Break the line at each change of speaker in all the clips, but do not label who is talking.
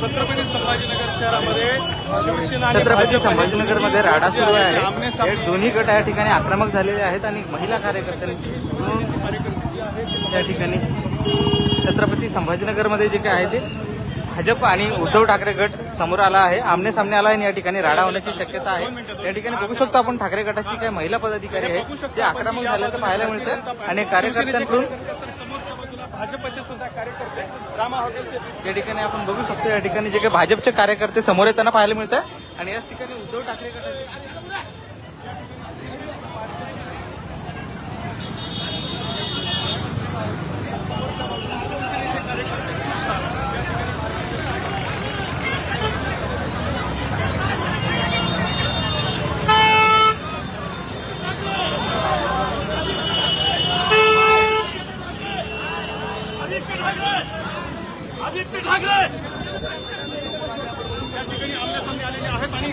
छत्रपती संभाजीनगर शहरामध्ये शिवसेना आणि
छत्रपती
भाजप
संभाजीनगरमध्ये राडा सुरू आहे. दोन्ही गट या ठिकाणी आक्रमक झालेले आहेत आणि महिला कार्यकर्त्यांनी त्या ठिकाणी छत्रपती संभाजीनगरमध्ये जे काय आहे ते भाजप आणि उद्धव ठाकरे गट समोर आला आहे. आमने सामने आला आहे आणि या ठिकाणी राडा होण्याची शक्यता आहे. या ठिकाणी बघू शकतो आपण ठाकरे गटाची काही महिला पदाधिकारी आहे ते आक्रमक झाल्याचं पाहायला मिळतं आणि कार्यकर्त्यांकडून
भाजपचे सुद्धा कार्यकर्ते रामा हॉटेलचे
या ठिकाणी आपण बघू शकतो. या ठिकाणी जे काही भाजपचे कार्यकर्ते समोर येताना पाहायला मिळतं आणि याच ठिकाणी उद्धव ठाकरे गटाचे
या ठिकाणी आमने आलेले आहेत आणि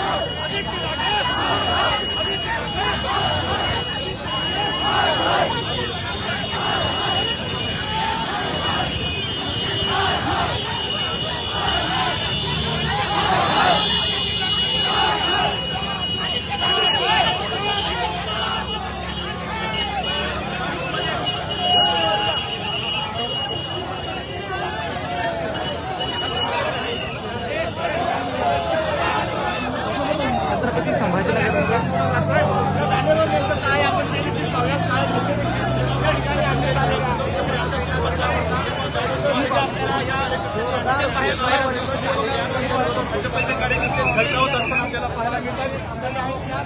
छत्रपती संभाजीनगर
भाजपचे कार्यकर्ते झळकावत असताना आपल्याला पाहायला मिळतात
या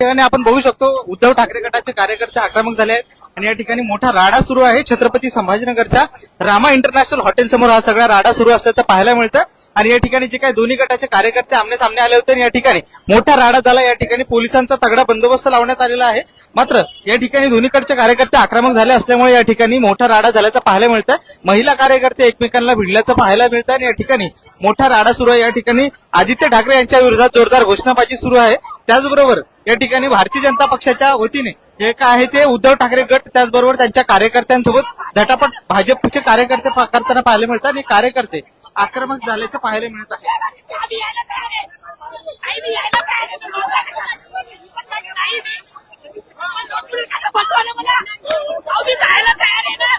ठिकाणी आपण बघू शकतो उद्धव ठाकरे गटाचे कार्यकर्ते आक्रमक झाले आहेत. आणि या ठिकाणी मोठा राडा सुरू आहे छत्रपती संभाजीनगरच्या रामा इंटरनॅशनल हॉटेल समोर हा सगळा राडा सुरू असल्याचं पाहायला मिळतं. आणि या ठिकाणी जे काही दोन्ही गटाचे कार्यकर्ते आमने सामने आले होते आणि या ठिकाणी मोठा राडा झाला. या ठिकाणी पोलिसांचा तगडा बंदोबस्त लावण्यात आलेला आहे. मात्र या ठिकाणी दोन्हीकडचे कार्यकर्ते आक्रमक झाले असल्यामुळे या ठिकाणी मोठा राडा झाल्याचं पाहायला मिळतं महिला कार्यकर्ते एकमेकांना भिडल्याचं पाहायला मिळतं आणि या ठिकाणी मोठा राडा सुरू आहे. या ठिकाणी आदित्य ठाकरे यांच्या विरोधात जोरदार घोषणाबाजी सुरू आहे. त्याचबरोबर या ठिकाणी भारतीय जनता पक्षाच्या वतीने हे काय आहे ते उद्धव ठाकरे गट त्याचबरोबर त्यांच्या कार्यकर्त्यांसोबत झटापट भाजपचे कार्यकर्ते करताना पाहायला मिळतात आणि कार्यकर्ते आक्रमक झाल्याचं पाहायला मिळत आहे
आम्ही यायला तयार आहे. आई बी यायला तयार आहे. तुम्ही बोलता कशाला? पण माझी आई बी. पण नोटबुक एखादं बसवा ना मला. अहो, मी जायला तयार आहे ना.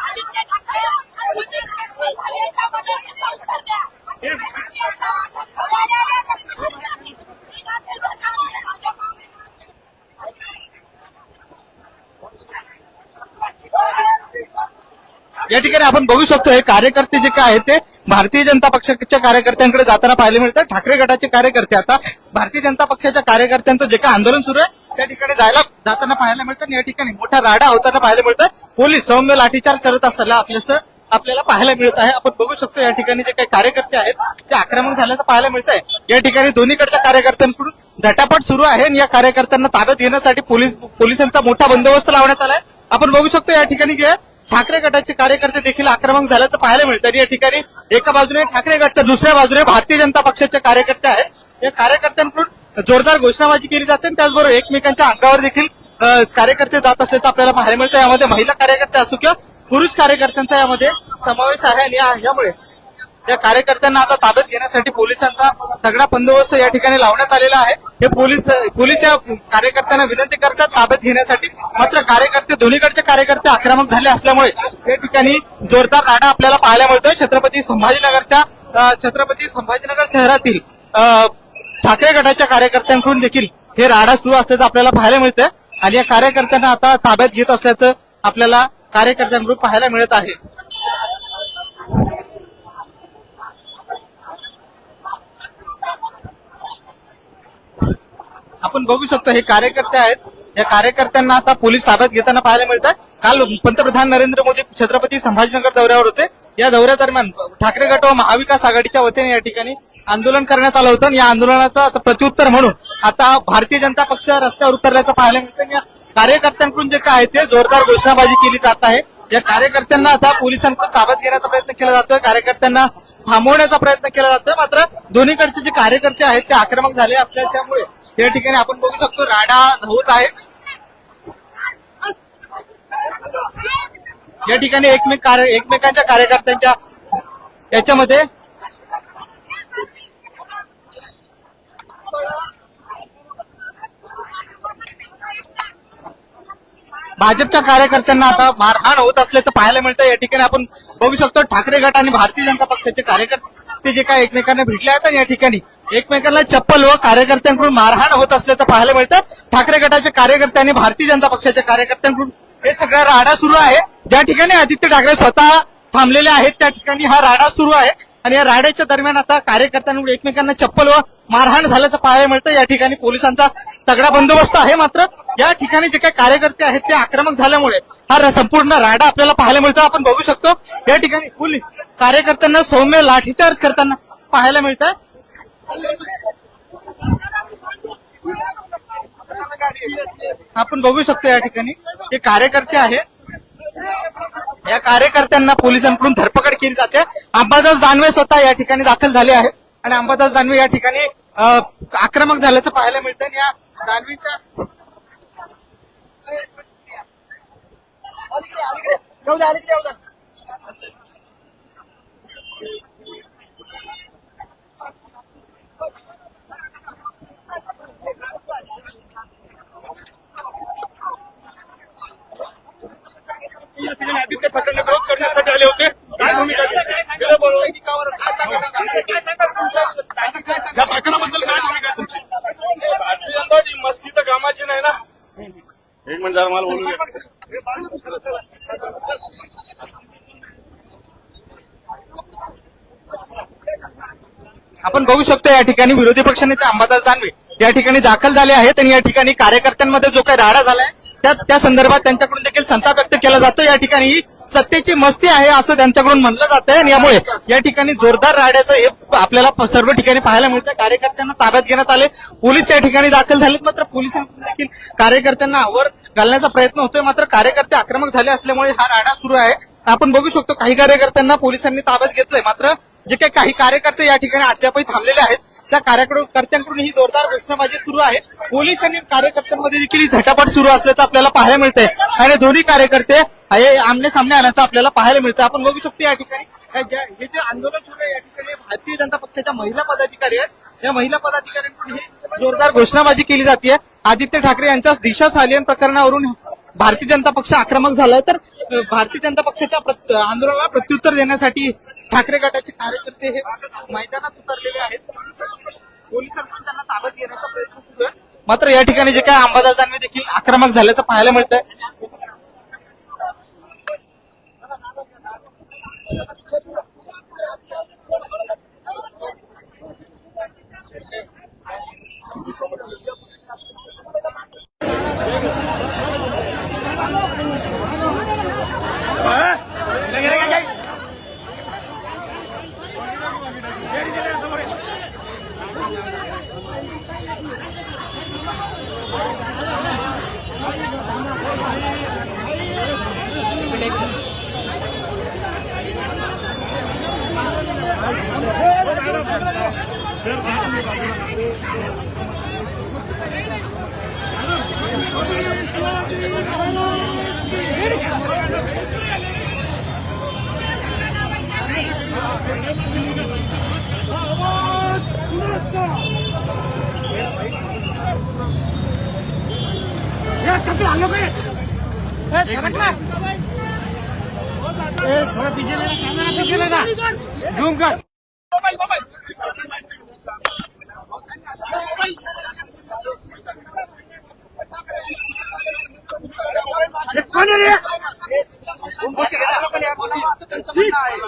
आम्ही ते टाकतोय. म्हणजे काय झाले का बरं? याचा उत्तर द्या.
या ठिकाणी आपण बघू शकतो हे कार्यकर्ते जे काय आहेत ते भारतीय जनता पक्षाच्या कार्यकर्त्यांकडे जाताना पाहायला मिळतात ठाकरे गटाचे कार्यकर्ते आता भारतीय जनता पक्षाच्या कार्यकर्त्यांचं जे काय आंदोलन सुरू आहे त्या ठिकाणी जायला जाताना पाहायला मिळतं. या ठिकाणी मोठा राडा होताना पाहायला मिळतं. पोलीस सौम्य लाठीचार्ज करत असताना आपल्या आपल्याला पाहायला मिळत आहे. आपण बघू शकतो या ठिकाणी जे काही कार्यकर्ते आहेत ते आक्रमक झाल्याचं पाहायला मिळत आहे या ठिकाणी दोन्हीकडच्या कार्यकर्त्यांकडून झटापट सुरू आहे. आणि या कार्यकर्त्यांना ताब्यात घेण्यासाठी पोलीस पोलिसांचा मोठा बंदोबस्त लावण्यात आलाय. आपण बघू शकतो या ठिकाणी जे ठाकरे गटाचे कार्यकर्ते देखील आक्रमक झाल्याचं पाहायला मिळतं. आणि या ठिकाणी एका बाजूने ठाकरे गट तर दुसऱ्या बाजूने भारतीय जनता पक्षाचे कार्यकर्ते आहेत. या कार्यकर्त्यांकडून जोरदार घोषणाबाजी केली जाते आणि त्याचबरोबर एकमेकांच्या अंगावर देखील कार्यकर्ते जात असल्याचं आपल्याला पाहायला मिळतं. यामध्ये महिला कार्यकर्ते असो किंवा पुरुष कार्यकर्त्यांचा यामध्ये समावेश आहे आणि यामुळे या कार्यकर्त्यांना आता ताब्यात घेण्यासाठी पोलिसांचा तगडा बंदोबस्त या ठिकाणी लावण्यात आलेला आहे. हे पोलीस पोलीस या कार्यकर्त्यांना विनंती करतात ताब्यात घेण्यासाठी. मात्र कार्यकर्ते दोन्हीकडचे कार्यकर्ते आक्रमक झाले असल्यामुळे या ठिकाणी जोरदार राडा आपल्याला पाहायला मिळतोय. छत्रपती संभाजीनगरच्या छत्रपती संभाजीनगर शहरातील ठाकरे गटाच्या कार्यकर्त्यांकडून देखील हे राडा सुरू असल्याचं आपल्याला पाहायला मिळतंय. आणि या कार्यकर्त्यांना आता ताब्यात घेत असल्याचं आपल्याला कार्यकर्त्यांकडून पाहायला मिळत आहे. आपण बघू शकतो हे कार्यकर्ते आहेत. या कार्यकर्त्यांना आता पोलीस ताब्यात घेताना पाहायला मिळतात काल पंतप्रधान नरेंद्र मोदी छत्रपती संभाजीनगर दौऱ्यावर होते. या दौऱ्यादरम्यान ठाकरे गट व महाविकास आघाडीच्या वतीने या ठिकाणी आंदोलन करण्यात आलं होतं. आणि या आंदोलनाचं आता प्रत्युत्तर म्हणून आता भारतीय जनता पक्ष रस्त्यावर उतरल्याचं पाहायला मिळतं या कार्यकर्त्यांकडून जे काय आहे ते जोरदार घोषणाबाजी केली जात आहे. या कार्यकर्त्यांना आता पोलिसांकडून ताब्यात घेण्याचा प्रयत्न केला जातोय. कार्यकर्त्यांना थांबवण्याचा प्रयत्न केला जातोय. मात्र दोन्हीकडचे जे कार्यकर्ते आहेत ते आक्रमक झाले असल्याच्यामुळे या ठिकाणी आपण बघू शकतो राडा होत आहे या ठिकाणी एकमेक कार्य एकमेकांच्या कार्यकर्त्यांच्या याच्यामध्ये भाजपच्या कार्यकर्त्यांना आता मारहाण होत असल्याचं पाहायला मिळतं या ठिकाणी आपण बघू शकतो ठाकरे गट आणि भारतीय जनता पक्षाचे कार्यकर्ते जे काय एकमेकांना भेटले आहेत या ठिकाणी एकमेकांना चप्पल व कार्यकर्त्यांकडून मारहाण होत असल्याचं पाहायला मिळतं. ठाकरे गटाचे कार्यकर्त्यांनी भारतीय जनता पक्षाच्या कार्यकर्त्यांकडून हे सगळा राडा सुरू आहे. ज्या ठिकाणी आदित्य ठाकरे स्वतः थांबलेले आहेत त्या ठिकाणी हा राडा सुरू आहे. आणि या राड्याच्या दरम्यान आता कार्यकर्त्यांकडून एकमेकांना चप्पल व मारहाण झाल्याचं पाहायला मिळतं. या ठिकाणी पोलिसांचा तगडा बंदोबस्त आहे मात्र या ठिकाणी जे काही कार्यकर्ते आहेत ते आक्रमक झाल्यामुळे हा संपूर्ण राडा आपल्याला पाहायला मिळतो. आपण बघू शकतो या ठिकाणी पोलीस कार्यकर्त्यांना सौम्य लाठीचार्ज करताना पाहायला मिळत. आपण बघू शकतो या ठिकाणी. हे कार्यकर्ते आहेत. या कार्यकर्त्यांना पोलिसांकडून धरपकड केली जाते. अंबादास जानवे स्वतः या ठिकाणी दाखल झाले आहेत. आणि अंबादास जानवे या ठिकाणी आक्रमक झाल्याचं पाहायला मिळतं. आणि या
जानवीच्या आदित्य ठाकरेंना विरोध करण्यासाठी आले होते. काय भूमिका या प्रकरणाबद्दल काय भूमिका आहे तुमची? भारतीय जनता पार्टी मस्ती तर कामाची नाही ना? एक जरा मला बोलू
आपण बघू शकतो या ठिकाणी विरोधी पक्षनेते अंबादास दानवे या ठिकाणी दाखल झाले आहेत आणि या ठिकाणी कार्यकर्त्यांमध्ये जो काही राडा झालाय त्या त्या संदर्भात त्यांच्याकडून देखील संताप व्यक्त केला जातो. या ठिकाणी सत्तेची मस्ती आहे असं त्यांच्याकडून म्हणलं जात आहे आणि यामुळे या ठिकाणी जोरदार राड्याचं हे आपल्याला सर्व ठिकाणी पाहायला मिळतं कार्यकर्त्यांना ताब्यात घेण्यात आले. पोलीस या ठिकाणी दाखल झालेत. मात्र पोलिसांकडून देखील कार्यकर्त्यांना आवर घालण्याचा प्रयत्न होतोय. मात्र कार्यकर्ते आक्रमक झाले असल्यामुळे हा राडा सुरू आहे. आपण बघू शकतो काही कार्यकर्त्यांना पोलिसांनी ताब्यात घेतलंय. मात्र जे काही काही कार्यकर्ते या ठिकाणी अद्यापही थांबलेले आहेत त्या कार्यकर्त्यांकडून ही जोरदार घोषणाबाजी सुरू आहे. पोलीस आणि कार्यकर्त्यांमध्ये देखील ही झटापट सुरू असल्याचं आपल्याला पाहायला मिळतंय. आणि दोन्ही कार्यकर्ते आमने सामने आल्याचं आपल्याला पाहायला मिळतं आपण बघू शकतो या ठिकाणी हे जे आंदोलन सुरू आहे या ठिकाणी भारतीय जनता पक्षाच्या महिला पदाधिकारी आहेत. या महिला पदाधिकाऱ्यांकडून ही जोरदार घोषणाबाजी केली जाते आदित्य ठाकरे यांच्या दिशा सालियन प्रकरणावरून भारतीय जनता पक्ष आक्रमक झाला तर भारतीय जनता पक्षाच्या आंदोलनाला प्रत्युत्तर देण्यासाठी ठाकरे गटाचे कार्यकर्ते हे मैदानात उतरलेले आहेत. पोलिसांकडून त्यांना ताब्यात घेण्याचा प्रयत्न सुरू आहे. मात्र या ठिकाणी जे काय अंबादासांनी देखील आक्रमक झाल्याचं पाहायला मिळत आहे थोड़ा पीछे लेना कैमरा पीछे लेना झूम कर मोबाइल मोबाइल कौन है रे तुम बस रहना लोगों ने बोला तो तंत्र मना है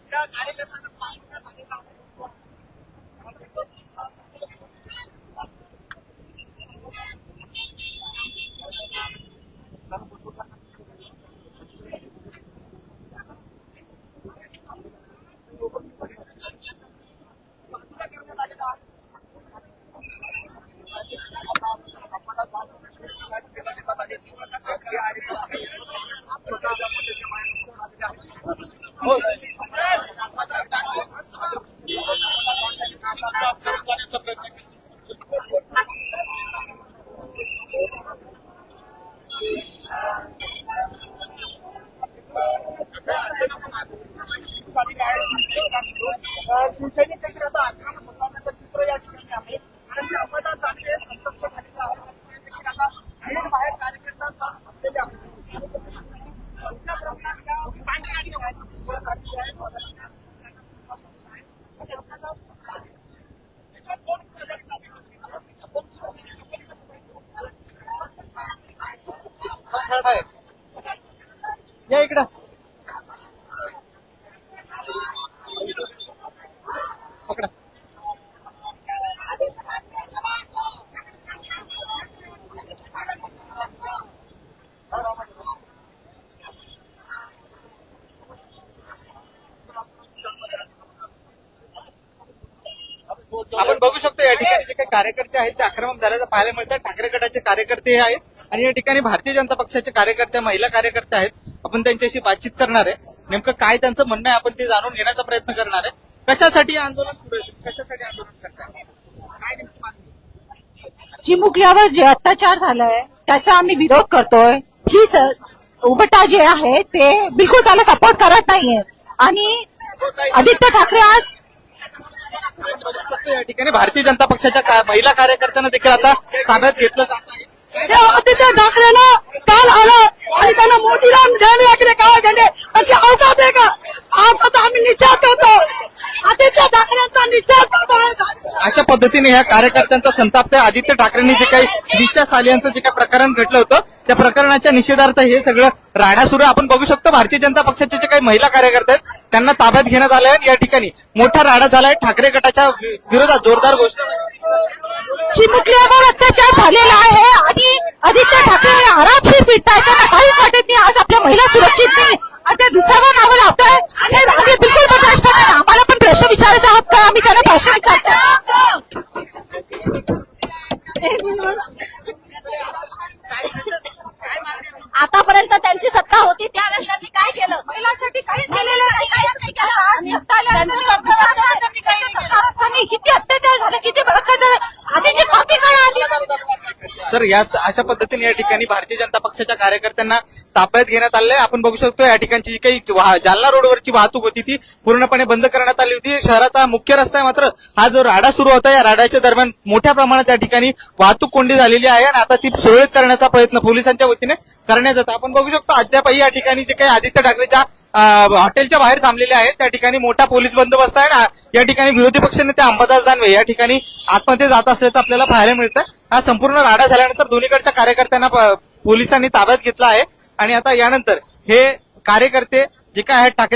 Doug, I didn't get the final. बघू शकतो या ठिकाणी जे काही कार्यकर्ते आहेत ते आक्रमक झाल्याचं पाहायला मिळतं ठाकरे गटाचे कार्यकर्ते हे आहेत. आणि या ठिकाणी भारतीय जनता पक्षाचे कार्यकर्ते महिला कार्यकर्ते आहेत. आपण त्यांच्याशी बातचीत करणार आहे. नेमकं काय त्यांचं म्हणणं आहे आपण ते जाणून घेण्याचा प्रयत्न करणार आहे. कशासाठी आंदोलन कशासाठी आंदोलन करताय काय
चिमुकल्यावर जे अत्याचार झालाय त्याचा आम्ही विरोध करतोय. ही उबटा जे आहे ते बिलकुल त्याला सपोर्ट करत नाहीये. आणि आदित्य ठाकरे आज
बघू शकतो या ठिकाणी भारतीय जनता पक्षाच्या महिला कार्यकर्त्यांना देखील आता ताब्यात घेतलं जात आहे.
आदित्य ठाकरेनं काल आलं आणि त्यानं मोदीला देण्याकडे काय घेणे त्याची अवकात आहे का? आता तर आम्ही निश्चय करतो. आदित्य ठाकरेंचा निश्चय करतो.
अशा पद्धतीने ह्या कार्यकर्त्यांचा संताप त्या आदित्य ठाकरेंनी जे काही दिशा सालियांचं जे काही प्रकरण घडलं होतं त्या प्रकरणाच्या निषेधार्थ हे सगळं राडा सुरू आपण बघू शकतो भारतीय जनता पक्षाचे जे काही महिला कार्यकर्ते आहेत त्यांना ताब्यात घेण्यात आलं आहे या ठिकाणी मोठा राडा झालाय. ठाकरे गटाच्या विरोधात जोरदार घोषणा
चिमुकल्यावर अत्याचार झालेला आहे आणि आदित्य ठाकरे हे आरामशीर फिरतायत. त्यांना काहीच वाटत नाही आज आपल्या महिला सुरक्षित नाही. आणि ते दुसऱ्यावर नावं लावताय आम्ही बिलकुल बर्दाश्त करणार आम्हाला पण प्रश्न विचारायचा हक्क का आम्ही त्यांना प्रश्न विचारतो त्यांची सत्ता होती त्यावेळेस त्यांनी काय केलं महिलांसाठी काहीच केलेलं नाही काहीच नाही केलं आज सत्ता आल्यानंतर सरकार असताना किती अत्याचार झाले किती बलात्कार झाले आधीची कॉपी काय आधी
तर या अशा पद्धतीने या ठिकाणी भारतीय जनता पक्षाच्या कार्यकर्त्यांना ताब्यात घेण्यात आले आपण बघू शकतो या ठिकाणची जी काही जालना रोडवरची वाहतूक होती ती पूर्णपणे बंद करण्यात आली होती. शहराचा मुख्य रस्ता आहे मात्र हा जो राडा सुरू होता या राडाच्या दरम्यान मोठ्या प्रमाणात त्या ठिकाणी वाहतूक कोंडी झालेली आहे आणि आता ती सुरळीत करण्याचा प्रयत्न पोलिसांच्या वतीने करण्यात जातो आपण बघू शकतो अद्यापही या ठिकाणी जे काही आदित्य ठाकरेच्या हॉटेलच्या बाहेर थांबलेले आहेत त्या ठिकाणी मोठा पोलीस बंदोबस्त आहे या ठिकाणी विरोधी पक्षनेते अंबादास दानवे या ठिकाणी आतमध्ये जात असल्याचं आपल्याला पाहायला मिळतं हा संपूर्ण राडा झाल्यानंतर दोन्हीकडच्या कार्यकर्त्यांना पोलिसांनी ताब्यात घेतला आहे. आणि आता यानंतर हे कार्यकर्ते जे काय आहेत ठाकरे